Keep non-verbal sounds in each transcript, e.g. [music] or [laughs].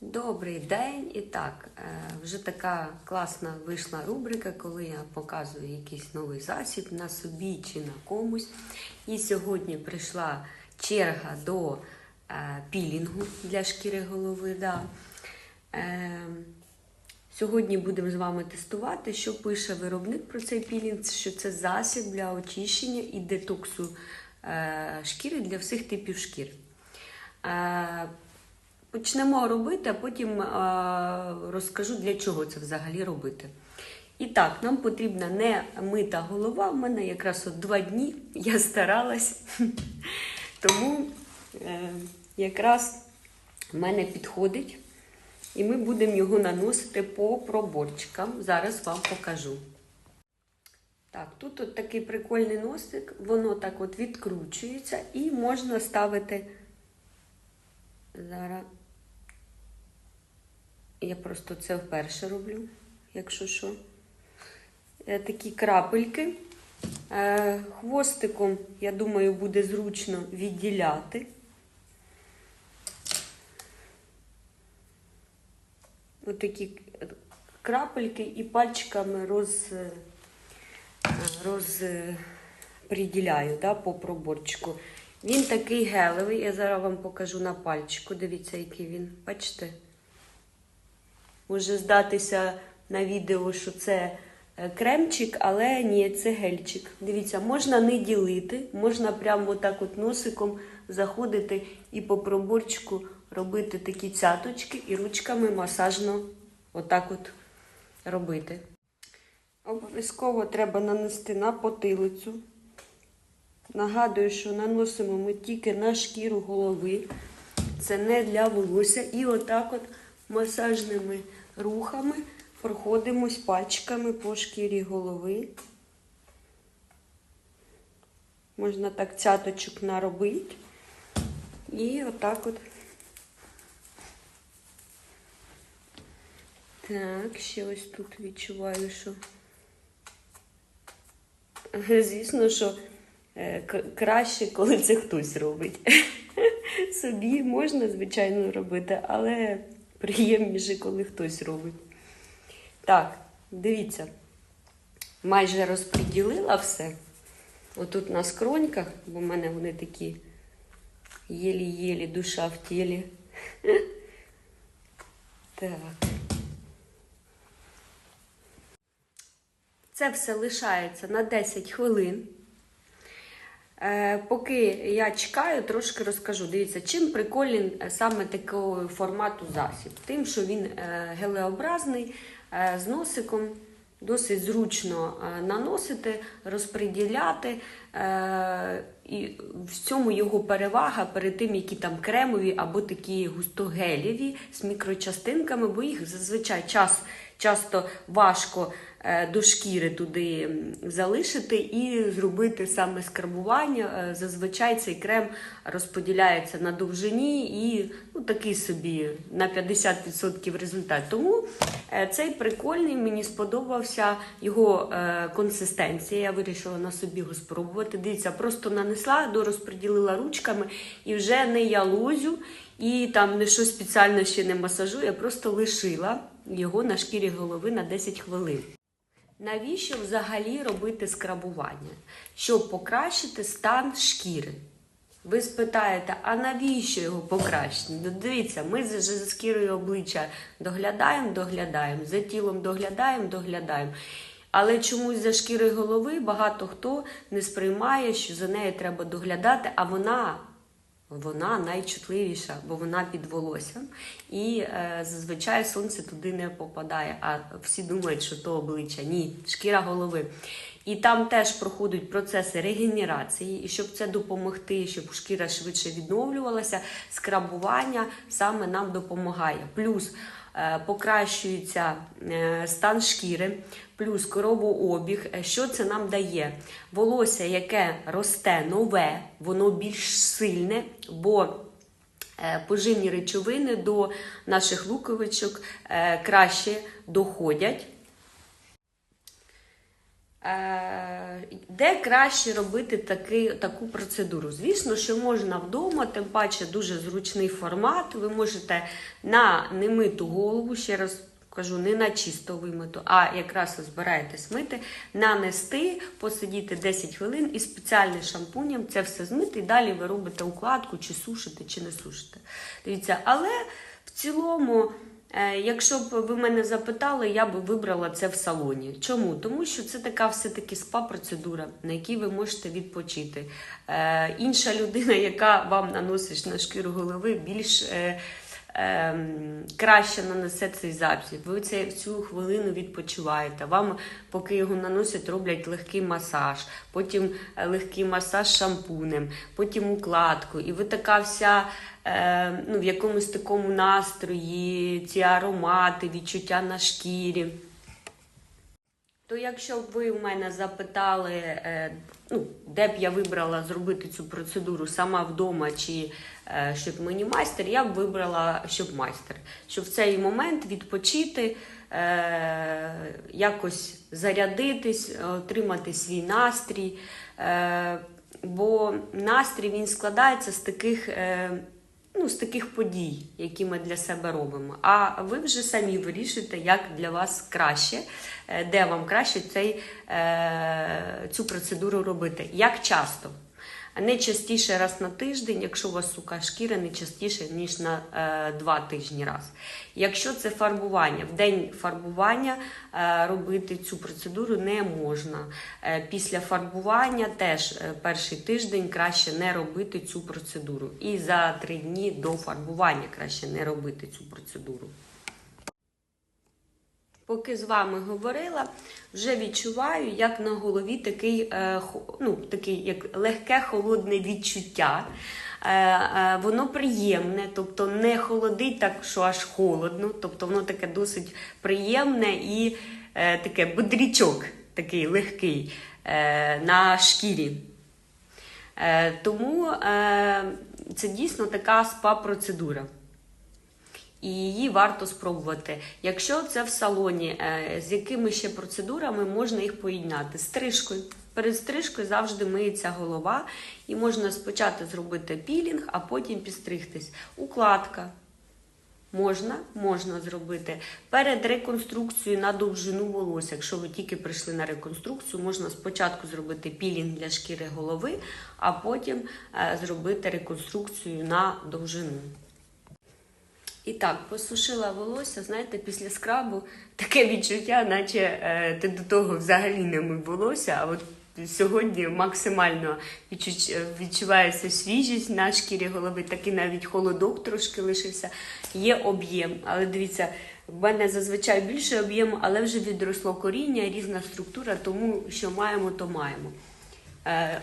Добрий день. І так, е, вже така класна вийшла рубрика, коли я показую якийсь новий засіб на собі чи на комусь. І сьогодні прийшла черга до е, пілінгу для шкіри голови. Да. Е, Сьогодні будемо з вами тестувати, що пише виробник про цей пілінг, що це засіб для очищення і детоксу шкіри для всіх типів шкір. Почнемо робити, а потім е, розкажу, для чого це взагалі робити. І так, нам потрібна не мита голова. У мене якраз от два дні я старалась. [laughs] Тому е, якраз в мене підходить. І ми будемо його наносити по проборчикам. Зараз вам покажу. Так, тут от такий прикольний носик, воно так от відкручується і можна ставити. Зараз я просто це вперше роблю, якщо що. Е, Такі крапельки. Е, Хвостиком, я думаю, буде зручно відділяти. Отакі крапельки і пальчиками роз, розподіляю да, по проборчику. Він такий гелевий, я зараз вам покажу на пальчику. Дивіться, який він. Бачите? Може здатися на відео, що це е, кремчик, але ні, це гельчик. Дивіться, можна не ділити, можна прямо так от носиком заходити і по проборчику робити такі цяточки і ручками масажно отак от робити. Обов'язково треба нанести на потилицю. Нагадую, що наносимо ми тільки на шкіру голови. Це не для волосся. І отак от масажними рухами проходимось пальчиками по шкірі голови. Можна так цяточок наробити. І отак от. Так, ще ось тут відчуваю, що. Звісно, що е, краще, коли це хтось робить. [laughs] Собі можна, звичайно, робити, але приємніше, коли хтось робить. Так, дивіться, майже розподілила все. Отут на скроньках, бо в мене вони такі єлі-єлі душа в тілі. [laughs] Так. Це все лишається на 10 хвилин. Е, поки я чекаю, трошки розкажу. Дивіться, чим прикольний е, саме такого формату засіб. Тим, що він е, гелеобразний, з носиком, досить зручно наносити, розподіляти. І в цьому його перевага перед тим, які там кремові або такі густогелєві з мікрочастинками, бо їх зазвичай час, часто важко е, до шкіри туди залишити і зробити саме скрабування. Е, Зазвичай цей крем розподіляється на довжині і ну, такий собі на 50% результат. Тому е, цей прикольний, мені сподобався його консистенція. Я вирішила на собі його спробувати. Дивіться, просто нанесла, дорозподілила ручками і вже не я лозю і там не щось спеціально ще не масажую, я просто лишила його на шкірі голови на 10 хвилин. Навіщо взагалі робити скрабування? Щоб покращити стан шкіри. Ви спитаєте, а навіщо його покращити? Ну, дивіться, ми за, за шкірою обличчя доглядаємо, доглядаємо, за тілом доглядаємо, доглядаємо. Але чомусь за шкірою голови багато хто не сприймає, що за нею треба доглядати, а вона, вона найчутливіша, бо вона під волоссям. І е, зазвичай сонце туди не попадає. А всі думають, що то обличчя. Ні, шкіра голови. І там теж проходять процеси регенерації, і щоб це допомогти, щоб шкіра швидше відновлювалася, скрабування саме нам допомагає. Плюс покращується е, стан шкіри, плюс коробообіг. Е, Що це нам дає? Волосся, яке росте нове, воно більш сильне, бо е, поживні речовини до наших луковичок е, краще доходять. Е, Де краще робити таки, таку процедуру? Звісно, що можна вдома, тим паче дуже зручний формат. Ви можете на немиту голову, ще раз кажу, не на чисто вимиту, а якраз збираєтесь мити, нанести, посидіти 10 хвилин і спеціальним шампунем це все змити. І далі ви робите укладку, чи сушите, чи не сушите. Дивіться, але в цілому. Е, Якщо б ви мене запитали, я б вибрала це в салоні. Чому? Тому що це така все-таки спа-процедура, на якій ви можете відпочити. Е, інша людина, [laughs] яка вам наносить на шкіру голови, більш е, е, краще нанесе цей засіб. Ви це цю хвилину відпочиваєте. Вам, поки його наносять, роблять легкий масаж, потім е, легкий масаж шампунем, потім укладку. І ви така вся ем, ну, в якомусь такому настрої, ці аромати, відчуття на шкірі. То якщо б ви в мене запитали, е, ну, де б я вибрала зробити цю процедуру сама вдома чи е, щоб мені майстер, я б вибрала щоб майстер. Щоб в цей момент відпочити, е, якось зарядитись, отримати свій настрій. Бо настрій він складається з таких. З таких подій, які ми для себе робимо. А ви вже самі вирішуєте, як для вас краще, е, де вам краще цей, е, цю процедуру робити. Як часто? Не частіше раз на тиждень, якщо у вас сука шкіра, не частіше, ніж на е, два тижні раз. Якщо це фарбування, в день фарбування е, робити цю процедуру не можна. Е, після фарбування теж е, перший тиждень краще не робити цю процедуру. І за три дні до фарбування краще не робити цю процедуру. Поки з вами говорила, вже відчуваю, як на голові такий, е, ну, такий як легке холодне відчуття. Е, е, воно приємне, тобто не холодить так, що аж холодно, тобто воно таке досить приємне і таке бодрічок такий легкий на шкірі. Тому це дійсно така спа-процедура і її варто спробувати. Якщо це в салоні, е, з якими ще процедурами можна їх поєднати? Стрижкою. Перед стрижкою завжди миється голова, і можна спочатку зробити пілінг, а потім підстригтись. Укладка. Можна, можна зробити. Перед реконструкцією на довжину волосся, якщо ви тільки прийшли на реконструкцію, можна спочатку зробити пілінг для шкіри голови, а потім е, зробити реконструкцію на довжину. І так, посушила волосся, знаєте, після скрабу таке відчуття, наче е, ти до того взагалі не мив волосся, а от сьогодні максимально відчувається свіжість на шкірі голови, такий навіть холодок трошки лишився. Є об'єм, але дивіться, в мене зазвичай більше об'єму, але вже відросло коріння, різна структура, тому що маємо, то маємо. Е,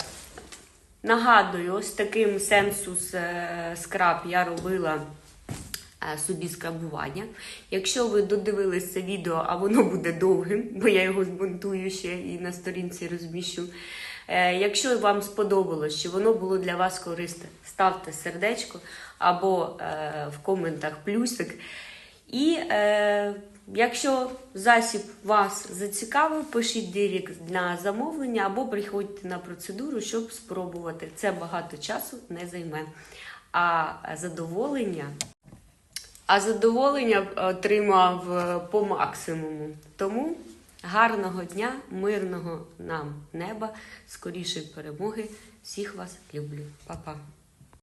Нагадую, ось таким сенсус е, скраб я робила собі скрабування. Якщо ви додивились це відео, а воно буде довгим, бо я його змонтую ще і на сторінці розміщу. Е, Якщо вам сподобалось, що воно було для вас корисне, ставте сердечко або е, в коментах плюсик. І е, якщо засіб вас зацікавив, пишіть директ на замовлення або приходьте на процедуру, щоб спробувати. Це багато часу не займе. А задоволення, а задоволення отримав е, по максимуму. Тому гарного дня, мирного нам неба, скорішої перемоги. Всіх вас люблю. Па-па.